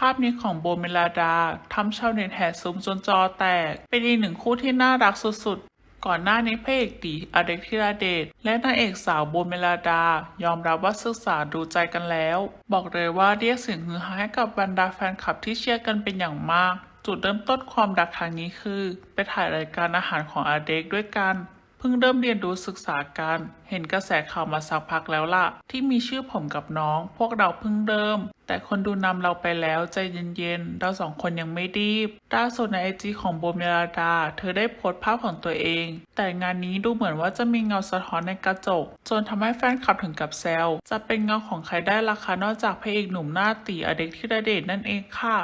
ภาพนี้ของโบเมลาดาทำชาวเน็ตแห่ซุ้มจนจอแตก เป็นอีกหนึ่งคู่ที่น่ารักสุดๆ ก่อนหน้านี้พระเอกตีอเด็กธิราเดชและนางเอกสาวโบเมลาดา ยอมรับว่าศึกษาดูใจกันแล้ว บอกเลยว่าเรียกเสียงฮือฮาให้กับบรรดาแฟนคลับที่เชียร์กันเป็นอย่างมาก จุดเริ่มต้นความรักทางนี้คือ ไปถ่ายรายการอาหารของอาเด็กด้วยกัน เพิ่งเริ่มเรียนรู้ศึกษากัน เห็นกระแสข่าวมาสักพักแล้วล่ะ ที่มีชื่อผมกับน้อง พวกเราเพิ่งเริ่ม แต่คนดูนำเราไปแล้วใจเย็นๆ เราสองคนยังไม่รีบล่าสุดในไอจีของโบเมลาดา เธอได้โพสต์ภาพของตัวเอง แต่งานนี้ดูเหมือนว่าจะมีเงาสะท้อนในกระจก จนทำให้แฟนคลับถึงกับแซว จะเป็นเงาของใครได้ราคานอกจากพระเอกหนุ่มหน้าตีอเด็กที่ระเดชนั่นเองค่ะ